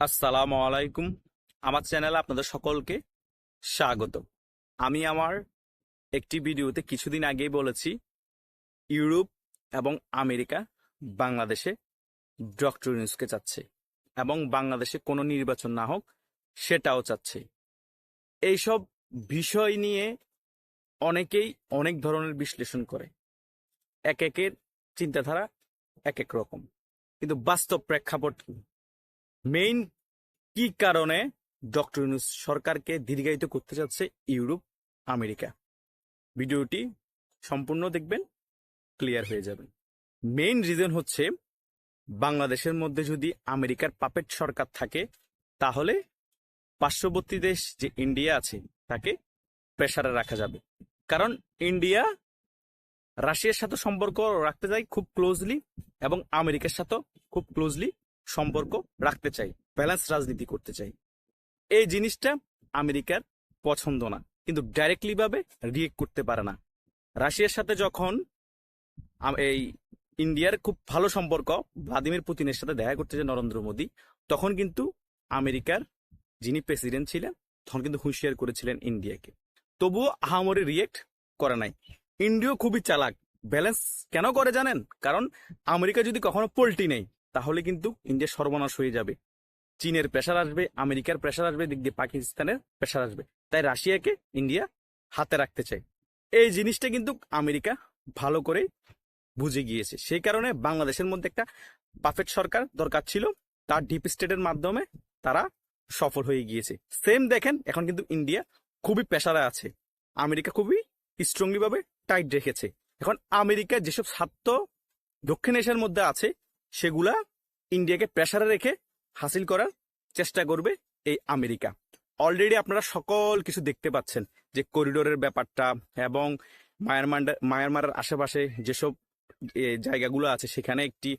আসসালামু আলাইকুম। আমার চ্যানেলে আপনাদের সকলকে স্বাগত। আমি আমার একটি ভিডিওতে কিছুদিন আগেই বলেছি, ইউরোপ এবং আমেরিকা বাংলাদেশে ডক্টর ইউনুসকে চাচ্ছে এবং বাংলাদেশে কোনো নির্বাচন না হোক, সেটাও চাচ্ছে। এইসব বিষয় নিয়ে অনেকেই অনেক ধরনের বিশ্লেষণ করে। এক একের চিন্তাধারা এক এক রকম। কিন্তু বাস্তব প্রেক্ষাপট মেইন কি কারণে ডক্টর ইউনুস সরকারকে দীর্ঘায়িত করতে চাচ্ছে ইউরোপ, আমেরিকা? ভিডিওটি সম্পূর্ণ দেখবেন, ক্লিয়ার হয়ে যাবে। মেইন রিজন হচ্ছে, বাংলাদেশের মধ্যে যদি আমেরিকার পাপেট সরকার থাকে, তাহলে পার্শ্ববর্তী দেশ যে ইন্ডিয়া আছে, তাকে প্রেসারে রাখা যাবে। কারণ ইন্ডিয়া রাশিয়ার সাথে সম্পর্ক রাখতে চাই খুব ক্লোজলি এবং আমেরিকার সাথেও খুব ক্লোজলি সম্পর্ক রাখতে চাই ব্যালেন্স রাজনীতি করতে চাই। এই জিনিসটা আমেরিকার পছন্দ না, কিন্তু ডাইরেক্টলি ভাবে রিয়েক্ট করতে পারে না। রাশিয়ার সাথে যখন এই ইন্ডিয়ার খুব ভালো সম্পর্ক, ভ্লাদিমির পুতিনের সাথে দেখা করতে যায় নরেন্দ্র মোদী, তখন কিন্তু আমেরিকার যিনি প্রেসিডেন্ট ছিলেন, তখন কিন্তু হুঁশিয়ার করেছিলেন ইন্ডিয়াকে। তবুও আহামরি রিয়েক্ট করে নাই। ইন্ডিয়া খুবই চালাক ব্যালেন্স কেন করে জানেন? কারণ আমেরিকা যদি কখনো পোল্টি নেই তাহলে কিন্তু ইন্ডিয়া সর্বনাশ হয়ে যাবে। চীনের প্রেশার আসবে, আমেরিকার প্রেশার আসবে, দিক দিয়ে পাকিস্তানের প্রেশার আসবে। তাই রাশিয়াকে ইন্ডিয়া হাতে রাখতে চায় এই জিনিসটা কিন্তু আমেরিকা ভালো করে বুঝে গিয়েছে। সেই কারণে বাংলাদেশের মধ্যে একটা পাফেট সরকার দরকার ছিল। তার ডিপ স্টেটের মাধ্যমে তারা সফল হয়ে গিয়েছে। সেম দেখেন, এখন কিন্তু ইন্ডিয়া খুবই প্রেশারে আছে। আমেরিকা খুবই স্ট্রংলি ভাবে টাইট রেখেছে। এখন আমেরিকার যেসব স্বার্থ দক্ষিণ এশিয়ার মধ্যে আছে সেগুলা ইন্ডিয়াকে প্রেসারে রেখে হাসিল করার চেষ্টা করবে এই আমেরিকা। অলরেডি আপনারা সকল কিছু দেখতে পাচ্ছেন যে করিডোরের ব্যাপারটা এবং মায়ানমার, মায়ানমারের আশেপাশে যেসব জায়গাগুলো আছে, সেখানে একটি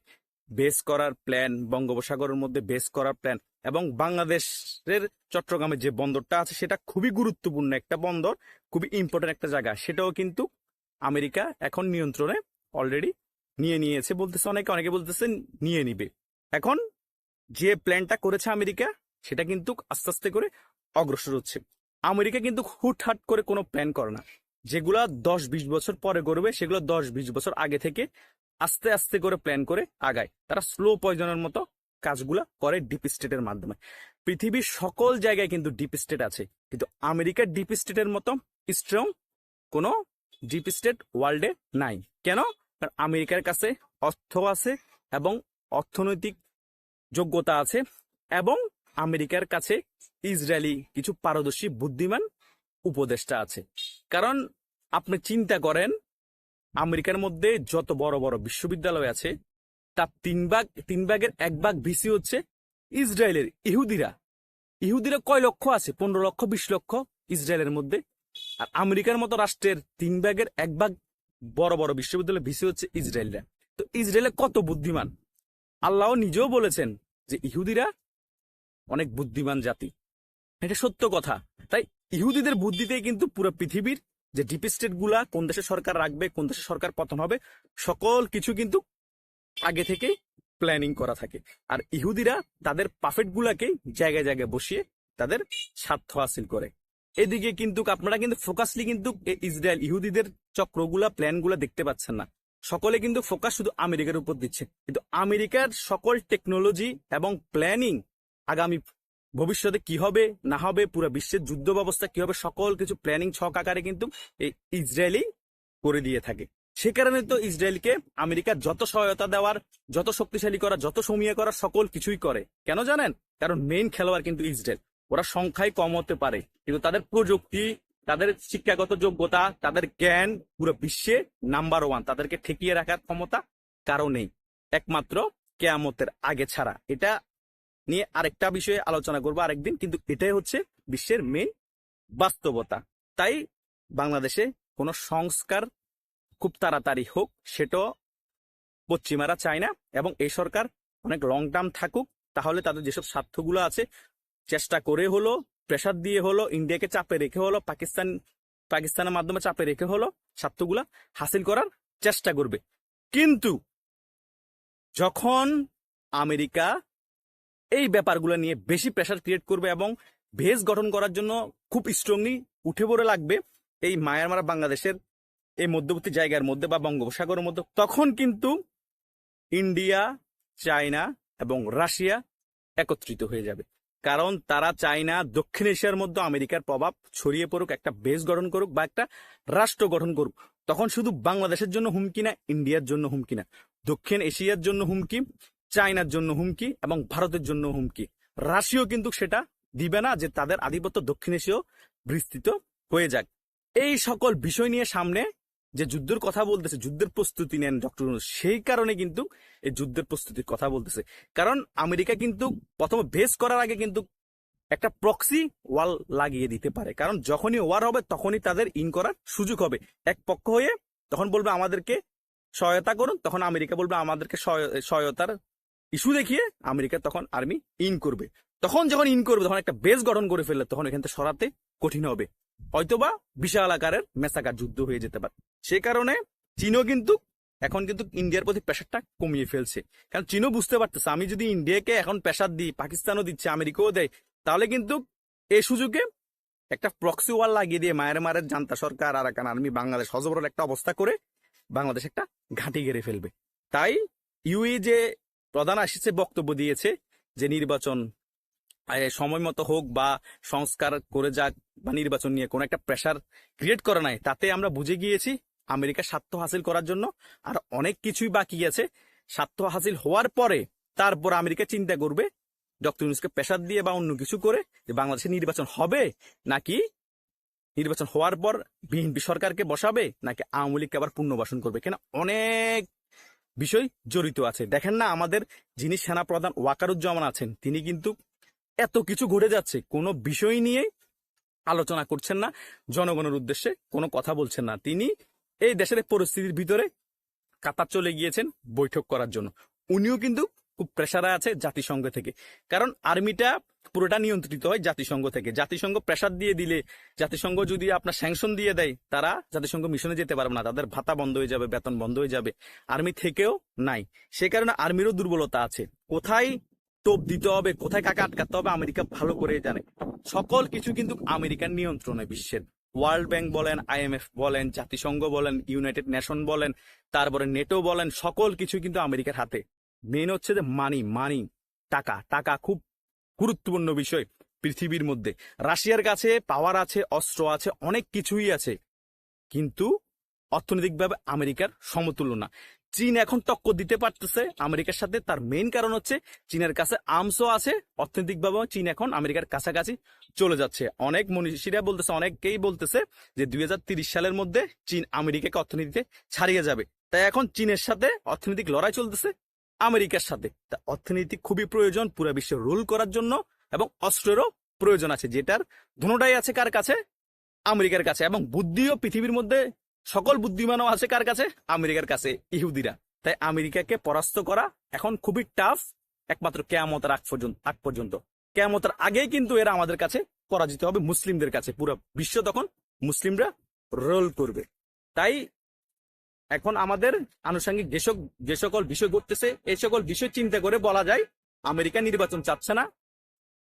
বেস করার প্ল্যান বঙ্গোপসাগরের মধ্যে বেস করার প্ল্যান এবং বাংলাদেশের চট্টগ্রামের যে বন্দরটা আছে, সেটা খুবই গুরুত্বপূর্ণ একটা বন্দর, খুবই ইম্পর্টেন্ট একটা জায়গা। সেটাও কিন্তু আমেরিকা এখন নিয়ন্ত্রণে অলরেডি নিয়ে নিয়েছে, বলতেছে অনেকে অনেকে বলতেছে নিয়ে নিবে। এখন যে প্ল্যানটা করেছে আমেরিকা, সেটা কিন্তু আস্তে আস্তে করে অগ্রসর হচ্ছে। আমেরিকা কিন্তু হুটহাট করে কোনো প্ল্যান করে না। যেগুলা দশ বিশ বছর পরে করবে সেগুলো দশ বিশ বছর আগে থেকে আস্তে আস্তে করে প্ল্যান করে আগায়। তারা স্লো পয়জনের মতো কাজগুলা করে ডিপ স্টেটের মাধ্যমে। পৃথিবীর সকল জায়গায় কিন্তু ডিপ স্টেট আছে। কিন্তু আমেরিকার ডিপ স্টেটের মতো স্ট্রং কোনো ডিপ স্টেট ওয়ার্ল্ডে নাই। কেন? কারণ আমেরিকার কাছে অর্থ আছে এবং অর্থনৈতিক যোগ্যতা আছে এবং আমেরিকার কাছে ইসরায়েলি কিছু পারদর্শী বুদ্ধিমান উপদেষ্টা আছে। কারণ আপনি চিন্তা করেন, আমেরিকার মধ্যে যত বড় বড় বিশ্ববিদ্যালয় আছে, তার তিন ভাগ, তিন ভাগের এক ভাগ ভিসি হচ্ছে ইসরায়েলের ইহুদিরা। ইহুদিরা কয় লক্ষ আছে? পনেরো লক্ষ, বিশ লক্ষ ইসরায়েলের মধ্যে। আর আমেরিকার মতো রাষ্ট্রের তিন ভাগের এক ভাগ বড় বড় বিশ্ববিদ্যালয় ভিসি হচ্ছে ইসরায়েলরা। তো ইসরায়েলে কত বুদ্ধিমান? আল্লাহ নিজেও বলেছেন যে ইহুদিরা অনেক বুদ্ধিমান জাতি। এটা সত্য কথা। তাই ইহুদিদের বুদ্ধিতেই কিন্তু পুরো পৃথিবীর যে ডিপ স্টেটগুলা, কোন দেশে সরকার রাখবে, কোন দেশে সরকার পতন হবে, সকল কিছু কিন্তু আগে থেকে প্ল্যানিং করা থাকে। আর ইহুদিরা তাদের পাফেট গুলাকে জায়গায় জায়গায় বসিয়ে তাদের স্বার্থ হাসিল করে। এদিকে কিন্তু আপনারা কিন্তু ফোকাসলি কিন্তু ইসরায়েল ইহুদিদের চক্রগুলা প্ল্যানগুলা দেখতে পাচ্ছেন না। সকলে কিন্তু ফোকাস শুধু আমেরিকার উপর দিচ্ছে। কিন্তু আমেরিকার সকল টেকনোলজি এবং প্ল্যানিং আগামী ভবিষ্যতে কি হবে, না হবে, পুরো বিশ্বের যুদ্ধ ব্যবস্থা কি হবে, সকল কিছু প্ল্যানিং ছক আকারে কিন্তু এই ইসরায়েলই করে দিয়ে থাকে। সে কারণে তো ইসরায়েলকে আমেরিকা যত সহায়তা দেওয়ার, যত শক্তিশালী করা যত সমীয় করা সকল কিছুই করে। কেন জানেন? কারণ মেইন খেলোয়াড় কিন্তু ইসরায়েল। ওরা সংখ্যায় কম হতে পারে। কিন্তু তাদের প্রযুক্তি, তাদের শিক্ষাগত যোগ্যতা, তাদের জ্ঞান পুরো বিশ্বে নাম্বার ওয়ান তাদেরকে ঠেকিয়ে রাখার ক্ষমতা কারও নেই। একমাত্র কেয়ামতের আগে ছাড়া। এটা নিয়ে আরেকটা বিষয়ে আলোচনা করব আরেকদিন, কিন্তু এটাই হচ্ছে বিশ্বের মেন বাস্তবতা। তাই বাংলাদেশে কোনো সংস্কার খুব তাড়াতাড়ি হোক, সেটাও পশ্চিমারা চায় না। এবং এই সরকার অনেক লং টার্ম থাকুক, তাহলে তাদের যেসব স্বার্থগুলো আছে চেষ্টা করে হলো প্রেশার দিয়ে হলো ইন্ডিয়াকে চাপে রেখে হলো পাকিস্তান পাকিস্তানের মাধ্যমে চাপে রেখে হলো স্বার্থগুলা হাসিল করার চেষ্টা করবে। কিন্তু যখন আমেরিকা এই ব্যাপারগুলো নিয়ে বেশি প্রেশার ক্রিয়েট করবে এবং ভেজ গঠন করার জন্য খুব স্ট্রংলি উঠে পড়ে লাগবে এই মায়ানমার বাংলাদেশের এই মধ্যবর্তী জায়গার মধ্যে বা বঙ্গোপসাগরের মধ্যে, তখন কিন্তু ইন্ডিয়া চায়না এবং রাশিয়া একত্রিত হয়ে যাবে। কারণ তারা চায় না দক্ষিণ এশিয়ার মধ্যে আমেরিকার প্রভাব ছড়িয়ে পড়ুক, একটা বেস গঠন করুক বা একটা রাষ্ট্র গঠন করুক। তখন শুধু বাংলাদেশের জন্য হুমকি না, ইন্ডিয়ার জন্য হুমকি না। দক্ষিণ এশিয়ার জন্য হুমকি, চায়নার জন্য হুমকি এবং ভারতের জন্য হুমকি। রাশিয়াও কিন্তু সেটা দিবে না যে তাদের আধিপত্য দক্ষিণ এশীয় বিস্তৃত হয়ে যাক। এই সকল বিষয় নিয়ে সামনে যে যুদ্ধের কথা বলতেছে, যুদ্ধের প্রস্তুতি নেন ডক্টর সেই কারণে কিন্তু এই যুদ্ধের প্রস্তুতির কথা বলতেছে। কারণ আমেরিকা কিন্তু প্রথমে বেস করার আগে কিন্তু একটা প্রক্সি ওয়াল লাগিয়ে দিতে পারে। কারণ যখনই ওয়ার হবে, তখনই তাদের ইন করার সুযোগ হবে। এক পক্ষ হয়ে তখন বলবে আমাদেরকে সহায়তা করুন, তখন আমেরিকা বলবে আমাদেরকে সহায়- সহায়তার ইস্যু দেখিয়ে আমেরিকা তখন আর্মি ইন করবে। তখন যখন ইন করবে, তখন একটা বেস গঠন করে ফেললে তখন এখান থেকে সরাতে কঠিন হবে। হয়তোবা বিশাল আকারের মেসাকার যুদ্ধ হয়ে যেতে পারে। সে কারণে চীনও কিন্তু এখন কিন্তু ইন্ডিয়ার প্রতি প্রেশারটা কমিয়ে ফেলছে। কারণ চীনও বুঝতে পারতেছে, আমি যদি ইন্ডিয়াকে এখন প্রেশার দিই, পাকিস্তানও দিচ্ছে, আমেরিকাও দেয়, তাহলে কিন্তু এই সুযোগে একটা প্রক্সি ওয়াল লাগিয়ে দিয়ে মায়ের জান্তা সরকার আর আর্মি বাংলাদেশ হজবরল একটা অবস্থা করে বাংলাদেশ একটা ঘাঁটি গেড়ে ফেলবে। তাই ইউএ যে প্রধান আসিছে বক্তব্য দিয়েছে যে নির্বাচন সময় মতো হোক বা সংস্কার করে যাক বা নির্বাচন নিয়ে কোনো একটা প্রেশার ক্রিয়েট করে নাই, তাতে আমরা বুঝে গিয়েছি আমেরিকা স্বার্থ হাসিল করার জন্য, আর অনেক কিছুই বাকি আছে। স্বার্থ হাসিল হওয়ার পরে তারপর আমেরিকা চিন্তা করবে, ডক্টর ইউনুসকে প্রেশার দিয়ে বা অন্য কিছু করে যে বাংলাদেশে নির্বাচন হবে নাকি নির্বাচন হওয়ার পর বিএনপি সরকারকে বসাবে, নাকি আওয়ামী লীগকে আবার পুনর্বাসন করবে কেন? অনেক বিষয় জড়িত আছে। দেখেন না, আমাদের যিনি সেনা প্রধান ওয়াকারুজ্জামান আছেন, তিনি কিন্তু এত কিছু ঘটে যাচ্ছে, কোনো বিষয় নিয়ে আলোচনা করছেন না, জনগণের উদ্দেশ্যে কোনো কথা বলছেন না। তিনি এই দেশের পরিস্থিতির ভিতরে কাতার চলে গিয়েছেন বৈঠক করার জন্য। উনিও কিন্তু খুব প্রেসারে আছে জাতিসংঘ থেকে। কারণ আর্মিটা পুরোটা নিয়ন্ত্রিত হয় জাতিসংঘ থেকে। জাতিসংঘ প্রেসার দিয়ে দিলে, জাতিসংঘ যদি আপনার স্যাংশন দিয়ে দেয়, তারা জাতিসংঘ মিশনে যেতে পারবে না। তাদের ভাতা বন্ধ হয়ে যাবে, বেতন বন্ধ হয়ে যাবে। আর্মি থেকেও নাই। সে কারণে আর্মিরও দুর্বলতা আছে। কোথায় টোপ দিতে হবে, কোথায় কাকে আটকাতে হবে, আমেরিকা ভালো করে জানে। সকল কিছু কিন্তু আমেরিকার নিয়ন্ত্রণে বিশ্বের। ওয়ার্ল্ড ব্যাংক বলেন আইএমএফ বলেন, জাতিসংঘ বলেন, ইউনাইটেড নেশন বলেন, তারপরে নেটো বলেন, সকল কিছু কিন্তু আমেরিকার হাতে। মেন হচ্ছে যে মানি মানি টাকা টাকা খুব গুরুত্বপূর্ণ বিষয় পৃথিবীর মধ্যে। রাশিয়ার কাছে পাওয়ার আছে, অস্ত্র আছে, অনেক কিছুই আছে। কিন্তু অর্থনৈতিকভাবে আমেরিকার সমতুল্য না। চীন এখন টক্কর দিতে পারতেছে আমেরিকার সাথে। তার মেইন কারণ হচ্ছে চীনের কাছে আমসও আছে অর্থনৈতিকভাবে চীন এখন আমেরিকার কাছাকাছি চলে যাচ্ছে। অনেক মনীষীরা বলতেছে অনেকেই বলতেছে যে দুই সালের মধ্যে চীন আমেরিকাকে অর্থনীতিতে ছাড়িয়ে যাবে। তাই এখন চীনের সাথে অর্থনৈতিক লড়াই চলতেছে আমেরিকার সাথে। তা অর্থনীতি খুবই প্রয়োজন পুরো বিশ্ব রুল করার জন্য এবং অস্ত্রেরও প্রয়োজন আছে, যেটার দুটাই আছে কার কাছে? আমেরিকার কাছে। এবং বুদ্ধিও পৃথিবীর মধ্যে সকল বুদ্ধিমানও আছে কার কাছে? আমেরিকার কাছে, ইহুদিরা। তাই আমেরিকাকে পরাস্ত করা এখন খুবই টাফ একমাত্র কেয়ামতের আগ পর্যন্ত আগ পর্যন্ত। কেয়ামতের আগেই কিন্তু এরা আমাদের কাছে পরাজিত হবে, মুসলিমদের কাছে। পুরো বিশ্ব তখন মুসলিমরা রোল করবে। তাই এখন আমাদের আনুষঙ্গিক যে সক- যে সকল বিষয় ঘটতেছে এই সকল বিষয় চিন্তা করে বলা যায়, আমেরিকা নির্বাচন চাচ্ছে না।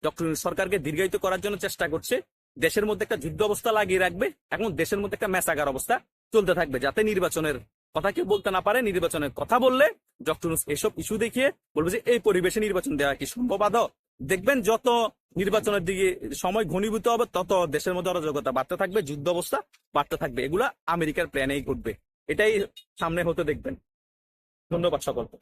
ডক্টর সরকারকে দীর্ঘায়িত করার জন্য চেষ্টা করছে। দেশের মধ্যে একটা যুদ্ধ অবস্থা লাগিয়ে রাখবে। এখন দেশের মধ্যে একটা মেসাগার অবস্থা। চলতে থাকবে, যাতে নির্বাচনের কথা কেউ বলতে না পারে, নির্বাচনের কথা বললে ডক্টর এসব ইস্যু দেখিয়ে বলবে যে এই পরিবেশে নির্বাচন দেওয়া কি সম্ভব আদৌ? দেখবেন যত নির্বাচনের দিকে সময় ঘনীভূত হবে, তত দেশের মধ্যে অরাজকতা বাড়তে থাকবে, যুদ্ধ অবস্থা বাড়তে থাকবে। এগুলা আমেরিকার প্ল্যানেই ঘটবে। এটাই সামনে হতে দেখবেন। ধন্যবাদ সকলকে।